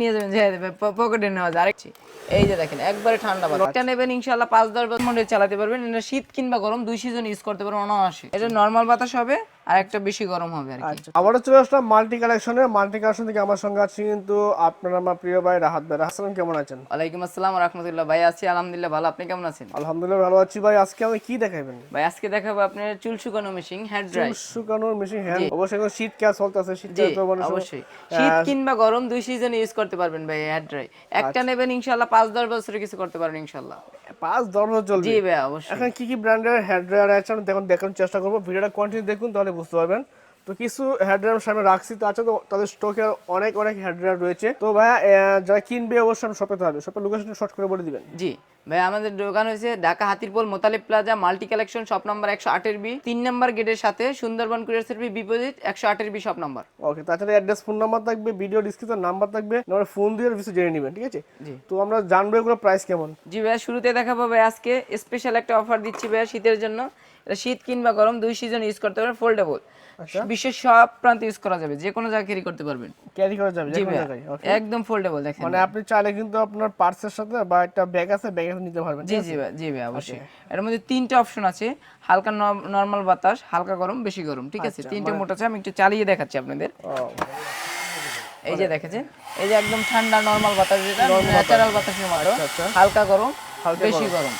নিয়ে পকেটে নেওয়া যায়। এই যে দেখেন, একবারে ঠান্ডা নেবেন পাঁচ দশ চালাতে পারবেন। শীত কিংবা গরম, দুই সিজন ইউজ করতে পারবেন, অনায়াসে। এটা নর্মাল বাতাস হবে আর একটা বেশি গরম হবে আর কি। আচ্ছা আবারও চলে আসলাম মাল্টি মাল্টি কালেকশন থেকে আমার সঙ্গে আছে কিন্তু আপনার আমার প্রিয় ভাই রাহাত ভাই। কেমন আছেন? ওয়ালাইকুম আসসালাম রহমতুল্লাহ। ভাই আছি আলহামদুলিল্লাহ ভালো। আপনি কেমন আছেন? আলহামদুলিল্লাহ ভালো আছি ভাই। আজকে আমি কি দেখাবেন? ভাই আজকে দেখাবো আপনার চুল শুকানো মেশিন হেয়ার ড্রাই শুকানোর মেশিন হ্যাঁ অবশ্যই এখন শীত চলতেছে শীত তো মানে অবশ্যই। শীত কিংবা গরম দুই সিজন ইউজ করতে পারবেন ভাই হেয়ার ড্রাই একটা নেবেন ইনশাআল্লাহ পাঁচ দশ বছরে কিছু করতে পারবেন ইনশাআল্লাহ। পাঁচ দশ বছর চলবে। জি ভাই অবশ্যই। এখন কি কি ব্র্যান্ডের হেয়ার ড্রায়ার আছে দেখুন দেখানোর চেষ্টা করব। ভিডিওটা কন্টিনিউ দেখুন তাহলে বুঝতে পারবেন। তো কিছু ড্রায়ার সামনে রাখছি তো আছে তো তাদের স্টকে অনেক অনেক ড্রায়ার রয়েছে। তো ভাইয়া যারা কিনবে অবশ্যই আমি শপে হবে শপের লোকেশন শর্ট করে বলে দিবেন। জি ভাই আমাদের দোকান হয়েছে Dhaka Hatirpool Motaleb plaza multi collection shop number একশো আটের বি তিন নাম্বার গেটের সাথে সুন্দরবন কুরিয়ার সার্ভিস বিপরীত একশো আটের বি শপ নাম্বার ওকে তাছাড়া অ্যাড্রেস ফোন নাম্বার থাকবে ভিডিও ডিসক্রিপশন নাম্বার থাকবে নাম্বার ফোন দিয়ে কিছু জেনে নেবেন ঠিক আছে? জি। তো আমরা জানব এগুলো প্রাইস কেমন। জি ভাই শুরুতে দেখাবো ভাই আজকে স্পেশাল একটা অফার দিচ্ছি ভাই শীতের জন্য। এটা শীত কিংবা গরম দুই সিজন ইউজ করতে পারবেন ফোল্ডেবল আচ্ছা। বিশ্বের সব প্রান্তে ইউজ করা যাবে যে কোনো জায়গায় ক্যারি করতে পারবেন। ক্যারি করা যাবে যে কোনো জায়গায়? একদম ফোল্ডেবল দেখেন। মানে আপনি চাইলে কিন্তু আপনার পার্সের সাথে বা একটা ব্যাগ আছে ব্যাগে নিতে পারবেন জি জি ভাই জি ভাই অবশ্যই। এর মধ্যে তিনটা অপশন আছে হালকা নরমাল বাতাস হালকা গরম বেশি গরম ঠিক আছে? তিনটে মোট আছে আমি একটু চালিয়ে দেখাচ্ছি আপনাদের। এই যে দেখেছেন এই যে একদম ঠান্ডা নরমাল বাতাস যেটা ন্যাচারাল বাতাসের মতো আচ্ছা। হালকা গরম বেশি গরম।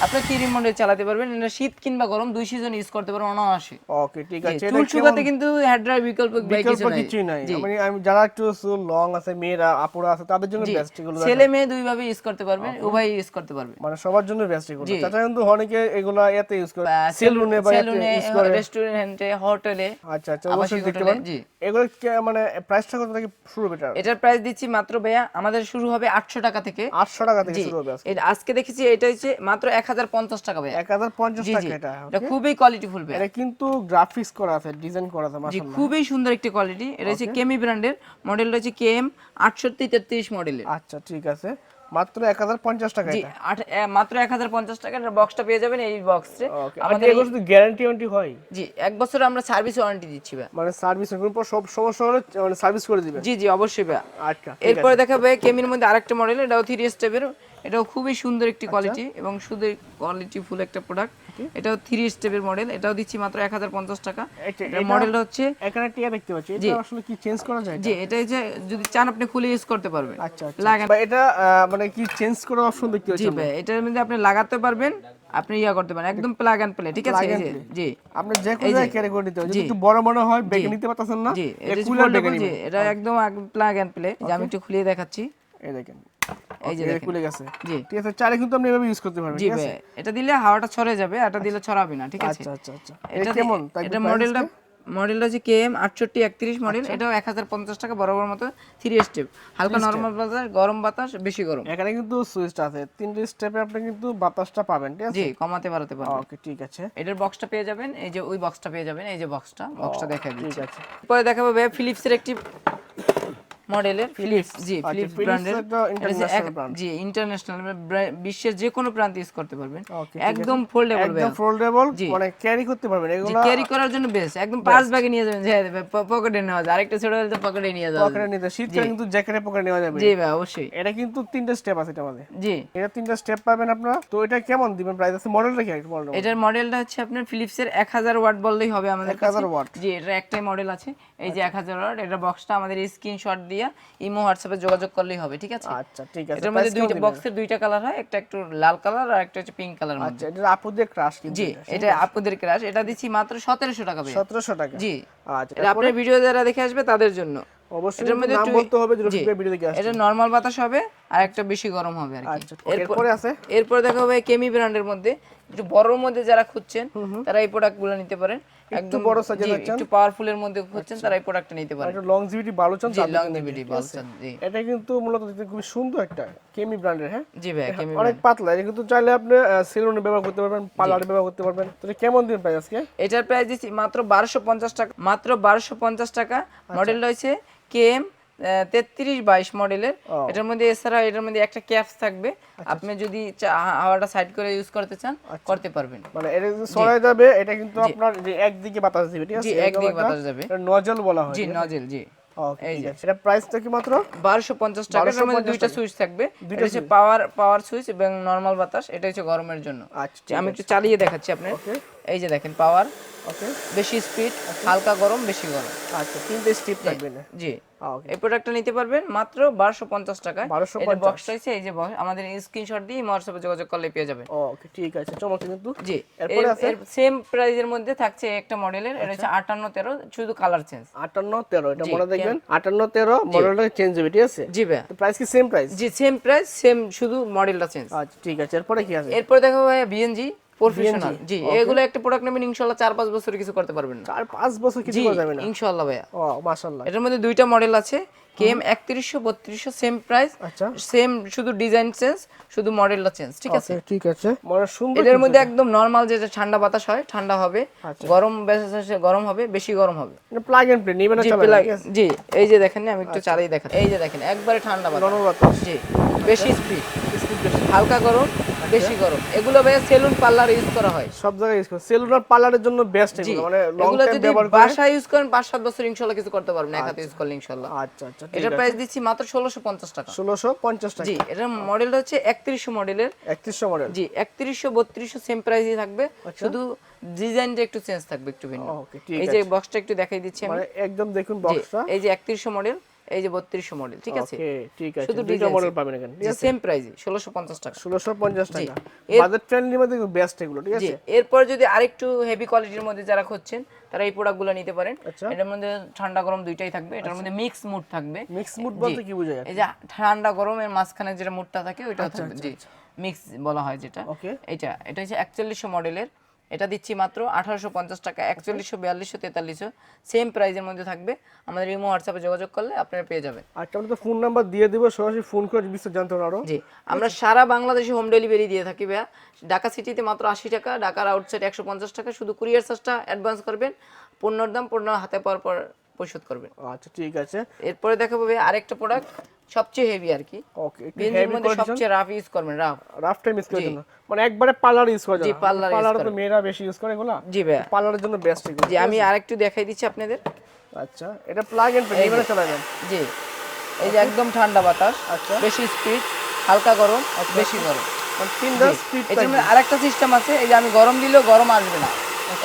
আপনি কি রিমোটে চালাতে পারবেন? এটা শীত কিংবা গরম দুই সিজন ইউজ করতে পারবেন অনায়াসে। ওকে ঠিক আছে। চুল শুকাতে কিন্তু হেয়ার ড্রাই বিকল্প ভাই কিছু নাই। মানে আমি যারা একটু চুল লং আছে মেয়েরা আপুরা আছে তাদের জন্য বেস্ট এগুলো ছেলে মেয়ে দুই ভাবে ইউজ করতে পারবেন উভয় ইউজ করতে পারবে। মানে সবার জন্য বেস্ট এগুলো। তাছাড়া কিন্তু অনেকে এগুলো এতে ইউজ করে। সেলুনে বা সেলুনে রেস্টুরেন্টে হোটেলে আচ্ছা আচ্ছা অবশ্যই দেখতে পারেন। জি। এগুলো কে- মানে প্রাইসটা কত থেকে শুরু বেটার এটার? প্রাইস দিচ্ছি মাত্র ভাইয়া আমাদের শুরু হবে আটশো টাকা থেকে। 800 টাকা থেকে শুরু হবে আজকে। আজকে দেখেছি এটা হচ্ছে মাত্র হাজার পঞ্চাশ টাকা ভাইয়া। 1050 জি জি টাকা এটা এটা খুবই কোয়ালিটিফুল ভাইয়া। এটা কিন্তু গ্রাফিক্স করা আছে ডিজাইন করা আছে জি মাশাআল্লাহ। খুবই সুন্দর একটি কোয়ালিটি এটা হচ্ছে কেমি ব্র্যান্ডের মডেল রয়েছে কেএম আটষট্টি তেত্রিশ মডেলের আচ্ছা ঠিক আছে। মাত্র 1050 টাকা এটা। মাত্র এক হাজার পঞ্চাশ টাকার বক্সটা পেয়ে যাবেন এই বক্সে আমাদের এগুলো শুধু গ্যারান্টি ওয়ারেন্টি হয়। জি এক বছর আমরা সার্ভিস ওয়ারেন্টি দিচ্ছি ভাই মানে সার্ভিস এর পর সব সমস্যা হলে মানে সার্ভিস করে দিবেন। জি জি অবশ্যই ভাই আচ্ছা এরপরে দেখাবে কেমির মধ্যে আরেকটা মডেল এটাও থ্রি স্টেপের এটাও খুবই সুন্দর একটি কোয়ালিটি এবং সুন্দর কোয়ালিটি ফুল একটা প্রোডাক্ট এটাও থ্রি স্টেপের মডেল এটাও দিচ্ছি মাত্র এক হাজার পঞ্চাশ টাকা। এটা- এটার মডেলটা হচ্ছে এখানে টিয়া দেখতে পাচ্ছি। এটা আসলে কি চেঞ্জ করা যায় জি এটা? হচ্ছে যদি চান আপনি খুলে ইউজ করতে পারবেন। আচ্ছা আচ্ছা। লাগান। বা এটা মানে কি চেঞ্জ করার অপশন দেখতে পাচ্ছি জি ভাই এটার মধ্যে আপনি লাগাতে পারবেন আপনি ইয়া করতে পারেন। একদম প্লাগ এন্ড প্লে ঠিক আছে? জি। আপনি যে কোনো জায়গায় ক্যারি করে নিতে যদি একটু বড় মনে হয় ব্যাগে নিতে পারতেছেন না জি এটা কুলার ব্যাগে জি এটা একদম প্লাগ এন্ড প্লে যে আমি একটু খুলে দেখাচ্ছি। এই দেখেন। এই যে দেখেন। গেছে। জি। ঠিক আছে চাইলে কিন্তু আপনি এভাবে ইউজ করতে পারবেন জি ভাই এটা দিলে হাওয়াটা ছড়ে যাবে এটা দিলে ছড়াবে না ঠিক আছে? আচ্ছা আচ্ছা আচ্ছা। এটা কেমন? এটা মডেলটা মডেলটা হচ্ছে কেএম আটষট্টি একত্রিশ মডেল আচ্ছা। এটাও এক হাজার পঞ্চাশ টাকা বরাবর মতো থ্রি স্টেপ হালকা নর্মাল বাতাস গরম বাতাস বেশি গরম। এখানে কিন্তু সুইচটা আছে। তিনটে স্টেপে আপনি কিন্তু বাতাসটা পাবেন ঠিক আছে? জি কমাতে বাড়াতে পারবেন। ওকে ঠিক আছে। এটার বক্সটা পেয়ে যাবেন এই যে ওই বক্সটা পেয়ে যাবেন এই যে বক্সটা বক্সটা দেখা ঠিক দিচ্ছি। আছে। পরে দেখাবো ফিলিপসের একটি মডেলের ফিলিপস জি আচ্ছা, ফিলিপস ব্র্যান্ডের একটা international জি ইন্টারন্যাশনাল বিশ্বের যে কোনো প্রান্তে ইউজ করতে পারবেন। একদম ফোল্ডেবল একদম ফোল্ডেবল মানে ক্যারি করতে পারবেন। এগুলো ক্যারি করার জন্য বেস্ট একদম পাঁচ ব্যাগে নিয়ে যাবেন। যে পকেটে নেওয়া যায়। আরেকটা ছোট হলে তো পকেটে নিয়ে যাবে পকেটে নিতে শীতকালে কিন্তু জ্যাকেটে পকেটে নেওয়া যাবে। জি ভাই অবশ্যই। এটা কিন্তু তিনটা স্টেপ আছে এটার মধ্যে জি। এটা তিনটা স্টেপ পাবেন আপনারা। তো এটা কেমন দিবেন প্রাইস আছে মডেলটা কি মডেল এটার মডেলটা হচ্ছে আপনার ফিলিপসের এক হাজার ওয়াট বললেই হবে আমাদের কাছে। 1000 watt। জি এটা একটাই মডেল আছে। এই যে এক হাজার ওয়াট এটা বক্সটা আমাদের স্ক্রিনশট দিয়ে ইমো হোয়াটসঅ্যাপে যোগাযোগ করলেই হবে ঠিক আছে? আচ্ছা ঠিক আছে এটার মধ্যে দুইটা বক্সের দুইটা কালার হয় একটা একটু লাল কালার আর একটা হচ্ছে পিঙ্ক কালার আচ্ছা এটা আপুদের ক্রাশ কিন্তু জি এটা আপনাদের ক্রাশ এটা দিচ্ছি মাত্র সতেরোশো টাকা ভাই সতেরোশো টাকা। জি আচ্ছা এটা আপনার ভিডিও যারা দেখে আসবে তাদের জন্য। অবশ্যই নাম বলতে হবে ভিডিও দেখে আসছে এটা নর্মাল বাতাস হবে আর একটা বেশি গরম হবে আর কি। আচ্ছা এরপরে আছে? এরপর দেখা হবে কেমি ব্র্যান্ডের মধ্যে। একটু বড়র মধ্যে যারা খুঁজছেন তারা এই প্রোডাক্টগুলো নিতে পারেন। একদম বড় জি, চাচ্ছেন? একটু পাওয়ারফুল এর মধ্যে খুঁজছেন তারা এই প্রোডাক্টটা নিতে পারেন। একটা লংজিভিটি ভালো চান জি লংজিভিটি আছে? বলছেন জি। এটা কিন্তু মূলত দেখতে খুবই সুন্দর একটা কেমি ব্র্যান্ডের হ্যাঁ? জি ভাই কেমি অনেক পাতলা এটা কিন্তু চাইলে আপনি সেলুনে ব্যবহার করতে পারবেন পার্লারে ব্যবহার করতে পারবেন। তো কেমন দিন প্রাইস আজকে? এটার প্রাইস দিচ্ছি মাত্র বারোশো পঞ্চাশ টাকা মাত্র বারোশো পঞ্চাশ টাকা। মডেল রয়েছে কেএম তেত্রিশ বাইশ মডেলের। এটার মধ্যে এছাড়া এটার মধ্যে একটা ক্যাপস থাকবে। আপনি যদি হাওয়াটা সাইড করে ইউজ করতে চান করতে পারবেন। মানে এটা যদি সরাই যাবে এটা কিন্তু আপনার যে একদিকে বাতাস দিবে ঠিক আছে? জি, একদিকে বাতাস যাবে। নজল বলা হয় জি নজেল জি। ওকে ঠিক এটা প্রাইসটা কি মাত্র? বারোশো পঞ্চাশ টাকা। এটার মধ্যে দুইটা সুইচ থাকবে। এটা হচ্ছে পাওয়ার পাওয়ার সুইচ এবং নর্মাল বাতাস। এটা হচ্ছে গরমের জন্য। আচ্ছা আমি একটু চালিয়ে দেখাচ্ছি আপনার। এই যে দেখেন পাওয়ার ওকে বেশি স্পিড হালকা গরম বেশি গরম। আচ্ছা তিনটে স্টিপ থাকবে না? জি। ওকে এই প্রোডাক্টটা নিতে পারবেন মাত্র বারোশো পঞ্চাশ টাকায়। 1250 এই যে বক্সটা আছে এই যে আমাদের স্ক্রিনশট দিয়ে হোয়াটসঅ্যাপে যোগাযোগ করলে পেয়ে যাবেন। ওকে ঠিক আছে চমৎকার কিন্তু। জি এরপরে আছে? আচ্ছা। সেম প্রাইজের মধ্যে থাকছে একটা মডেলের এটা হচ্ছে আটান্ন তেরো শুধু কালার চেঞ্জ আটান্ন তেরো এটা মনে দেখবেন? আটান্ন তেরো মডেলটা চেঞ্জ হবে ঠিক আছে? জি ভাইয়া। প্রাইস কি সেম প্রাইস জি সেম প্রাইস সেম শুধু মডেলটা চেঞ্জ আচ্ছা ঠিক আছে এরপরে কি আছে? এরপরে দেখো ভাইয়া বিএনজি প্রফেশনাল জি এগুলো একটা প্রোডাক্ট নেবেন ইনশাআল্লাহ চার পাঁচ বছর কিছু করতে পারবেন না। চার পাঁচ বছর কিছু করা যাবে না? ইনশাআল্লাহ ভাইয়া। ও মাশাআল্লাহ। এটার মধ্যে দুইটা মডেল আছে কেএম একত্রিশশো বত্রিশশো সেম প্রাইস আচ্ছা। সেম শুধু ডিজাইন চেঞ্জ শুধু মডেলটা চেঞ্জ ঠিক আছে? ঠিক আছে। মানে সুন্দর এদের মধ্যে একদম নর্মাল যে যে ঠান্ডা বাতাস হয় ঠান্ডা হবে আচ্ছা। গরম বেশি গরম হবে বেশি গরম হবে। প্লাগ এন্ড প্লে নিবে না জি চালাবে এই যে দেখেন আমি একটু চালিয়ে দেখেন এই যে দেখেন একবারে ঠান্ডা বাতাস। জি বেশি স্পিড স্পিড বেশি। হালকা গরম বেশি গরম। এগুলো ভাই সেলুন পার্লার ইউজ করা হয়। সব জায়গায় ইউজ করে। সেলুলার পার্লারের জন্য বেস্ট এগুলো। মানে লং টাইম যদি ব্যবহার করে বাসায় ইউজ করেন পাঁচ সাত বছর ইনশাল্লাহ কিছু করতে পারবেন এক হাতে ইউজ করলে ইনশাল্লাহ। আচ্ছা আচ্ছা প্রাইস দিচ্ছি মাত্র ষোলোশো পঞ্চাশ টাকা। জি এটার মডেলটা হচ্ছে একত্রিশশো মডেলের একত্রিশশো মডেল জি একত্রিশশো বত্রিশশো সেম প্রাইসই থাকবে। আচ্ছা। শুধু ডিজাইনটা একটু চেঞ্জ থাকবে একটু ভিন্ন। এই যে বক্সটা একটু দেখাই দিচ্ছি আমি। মানে একদম দেখুন বক্সটা এই যে একত্রিশশো মডেল এই যে বত্রিশশো মডেল ঠিক আছে? ঠিক আছে শুধু দুইটা মডেল পাবেন এখানে জি সেম প্রাইসই ষোলোশো পঞ্চাশ টাকা। ষোলোশো পঞ্চাশ টাকা। এর- বাজেট ফ্রেন্ডলির মধ্যে বেস্ট এগুলো ঠিক আছে? এরপর যদি আরেকটু হেভি কোয়ালিটির মধ্যে যারা খুঁজছেন তারা এই প্রোডাক্টগুলো নিতে পারেন। আচ্ছা। এটার মধ্যে ঠান্ডা গরম দুইটাই থাকবে এটার মধ্যে মিক্স মুড থাকবে। মিক্স মুড বলতে কি বোঝায় এই যে ঠান্ডা গরমের মাঝখানে যেটা মুডটা থাকে ওইটা আচ্ছা, থাকবে জি মিক্স বলা হয় যেটা। ওকে এটা এটা হচ্ছে একচল্লিশশো মডেলের এটা দিচ্ছি মাত্র আঠারোশো পঞ্চাশ টাকা একচল্লিশশো বিয়াল্লিশশো তেতাল্লিশশো। সেম প্রাইজের মধ্যে থাকবে। আমাদের ইমো হোয়াটসঅ্যাপে যোগাযোগ করলে আপনারা পেয়ে যাবেন। আর আমরা তো ফোন নাম্বার দিয়ে দেবো সরাসরি ফোন করে বিস্তারিত জানতে পারো জি আমরা সারা বাংলাদেশে হোম ডেলিভারি দিয়ে থাকি ভাইয়া। ঢাকা সিটিতে মাত্র আশি টাকা ঢাকার আউটসাইড একশো পঞ্চাশ টাকা। শুধু কুরিয়ার চার্জটা অ্যাডভান্স করবেন। পণ্যর দাম পণ্য হাতে পাওয়ার পর পরিশোধ করবেন। আচ্ছা ঠিক আছে। এরপরে দেখাবো ভাই আরেকটা প্রোডাক্ট সবচেয়ে হেভি আর কি। ওকে হেভি মধ্যে সবচেয়ে রাফ ইউজ করবেন রাফ রাফ টাইম ইউজ করার জন্য। মানে একবারে পার্লার ইউজ করা যায় জি, use পার্লার তো মেয়েরা বেশি ইউজ করে এগুলো? জি ভাইয়া। পার্লারের জন্য বেস্ট এগুলো জি আমি আরেকটু দেখাই দিচ্ছি আপনাদের। আচ্ছা এটা প্লাগ এন্ড প্লে নিবে না চালাবেন জি। এই যে একদম ঠান্ডা বাতাস আচ্ছা। বেশি স্পিড হালকা গরম আর বেশি গরম। মানে তিনটা স্পিড এটার মধ্যে আরেকটা সিস্টেম আছে এই যে আমি গরম দিলেও গরম আসবে না।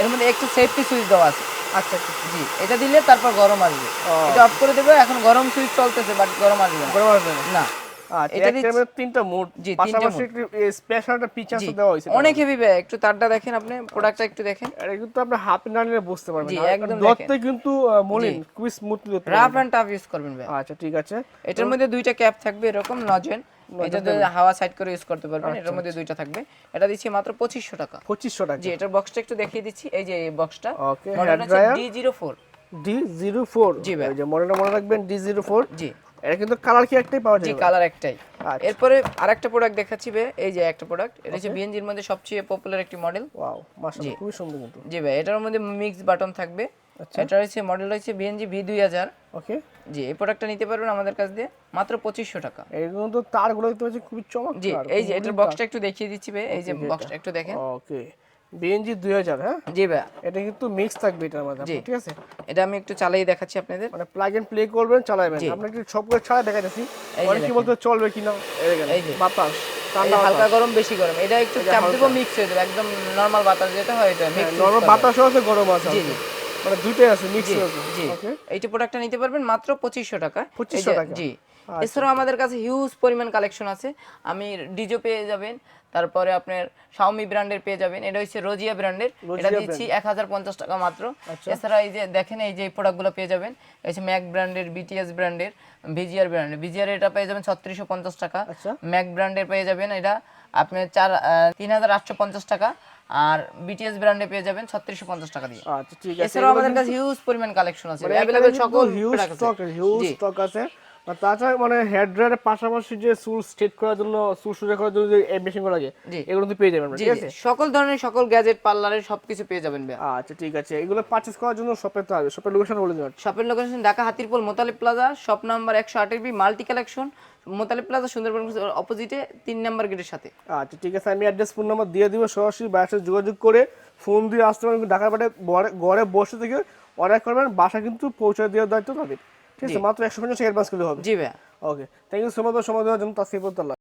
এর মধ্যে একটু সেফটি সুইচ দেওয়া আছে। আচ্ছা আচ্ছা জি এটা দিলে তারপর গরম আসবে। এটা অফ করে দেবো এখন গরম সুইচ চলতেছে বাট গরম আসবে না। গরম আসবে না। আচ্ছা তিনটা মোড। জি, পাশাপাশি স্পেশাল একটা ফিচারস দেওয়া হয়েছে। অনেক হেভি একটু তারটা দেখেন আপনি প্রোডাক্টটা একটু দেখেন। এটা কিন্তু আপনি হাত না নিলে বুঝতে পারবেন। না একদম কিন্তু মলিন স্মুথলি রাফ। টাফ ইউজ করবেন ভাই। আচ্ছা ঠিক আছে। এটার মধ্যে দুইটা ক্যাপ থাকবে এরকম নজেন। এটা দিয়ে হাওয়া সাইড করে ইউজ করতে পারবেন। আচ্ছা, এটার মধ্যে দুইটা থাকবে। এটা দিচ্ছি মাত্র পঁচিশশো টাকা। পঁচিশশো টাকা। জি এটার বক্সটা একটু দেখিয়ে দিচ্ছি। এই যে এই বক্সটা model D zero four G ভাই। এই যে মডেলটা মনে রাখবেন ডি জিরো ফোর জি। এটা কিন্তু কালার কি একটাই পাওয়া জি কালার একটাই। আচ্ছা। এরপরে আরেকটা প্রোডাক্ট দেখাচ্ছি ভাই। এই যে একটা প্রোডাক্ট এটা হচ্ছে বিএনজির মধ্যে সবচেয়ে পপুলার একটি মডেল ওয়াও মাশাআল্লাহ খুবই সুন্দর কিন্তু। জি ভাই এটার মধ্যে মিক্স বাটন থাকবে। আচ্ছা। এটা হচ্ছে মডেল হচ্ছে বিএনজি ভি ওকে জি এই প্রোডাক্টটা নিতে পারবেন আমাদের কাছ দিয়ে মাত্র পঁচিশশো টাকা। এইগুলো তো তারগুলো দেখতে পাচ্ছি খুবই জি এই যে এটার বক্সটা একটু দেখিয়ে দিচ্ছি ভাই এই যে বক্সটা একটু দেখেন। ওকে বিএনজি দুই হাজার হ্যাঁ? জি ভাই। এটা কিন্তু মিক্স থাকবে এটার মধ্যে ঠিক আছে? এটা আমি একটু চালিয়ে দেখাচ্ছি আপনাদের। মানে প্লাগ এন্ড প্লে করবেন চালাবেন। আমরা একটু সব করে ছাড়া দেখা যাচ্ছি এই যে অনেক কি বলতে চলবে কিনা এই যে। বাতাস হালকা গরম বেশি গরম। এটা একটু চাপ দেবো মিক্স হয়ে যাবে। একদম নর্মাল বাতাস যেটা হয় এটা মিক্স নরম বাতাসও আছে গরম আছে। জি জি। মানে দুটোই আছে মিক্স আছে। জি। এইটা প্রোডাক্টটা নিতে পারবেন মাত্র পঁচিশশো টাকা। 2500 টাকা। জি। এছাড়াও আমাদের কাছে হিউজ পরিমাণ কালেকশন আছে। আমি ডিজো পেয়ে যাবেন তারপরে আপনার শাওমি ব্র্যান্ডের পেয়ে যাবেন। এটা হচ্ছে রোজিয়া ব্র্যান্ডের এটা দিচ্ছি এক হাজার পঞ্চাশ টাকা মাত্র। আচ্ছা। এছাড়া এই যে দেখেন এই যে প্রোডাক্টগুলো পেয়ে যাবেন। এই যে ম্যাক ব্র্যান্ডের বিটিএস ব্র্যান্ডের ভিজিআর ব্র্যান্ডের ভিজিআর এটা পেয়ে যাবেন ছত্রিশশো পঞ্চাশ টাকা। আচ্ছা। ম্যাক ব্র্যান্ডের পেয়ে যাবেন। এটা আপনার চার তিন হাজার আটশো পঞ্চাশ টাকা। আর বিটিএস ব্র্যান্ডে পেয়ে যাবেন ছত্রিশশো পঞ্চাশ টাকা দিয়ে। আচ্ছা ঠিক আছে। এছাড়াও আমাদের কাছে হিউজ পরিমাণ কালেকশন আছে। অ্যাভেলেবল সকল হিউজ আছে। স্টক হিউজ স্টক আছে। আর তাছাড়া মানে হেয়ার ড্রায়ারের পাশাপাশি যে চুল স্ট্রেট করার জন্য চুল সোজা করার জন্য যে মেশিন লাগে জি। এগুলো তো পেয়ে যাবেন ঠিক আছে? সকল ধরনের সকল গ্যাজেট পার্লারের সবকিছু পেয়ে যাবেন ভাই আচ্ছা ঠিক আছে। এগুলো পারচেজ করার জন্য শপে তো হবে। শপের লোকেশন বলে দেবেন শপের location Dhaka Hatirpool Motalib plaza shop number একশো আটের B multi collection Motalib plaza Sundarban অপোজিটে তিন নাম্বার গেটের সাথে। আচ্ছা ঠিক আছে আমি অ্যাড্রেস ফোন নাম্বার দিয়ে দিব সরাসরি বাসার সাথে যোগাযোগ করে ফোন দিয়ে আসতে পারবেন ঢাকার বাটে ঘরে বসে থেকে অর্ডার করবেন বাসা কিন্তু পৌঁছে দেওয়ার দায়িত্ব তাদের ঠিক আছে মাত্র একশো পঞ্চাশ অ্যাডভান্স করলে হবে। জি ভাই okay thank you so much সময় দেওয়ার জন্য তাসিফুদ্দাল্লাহ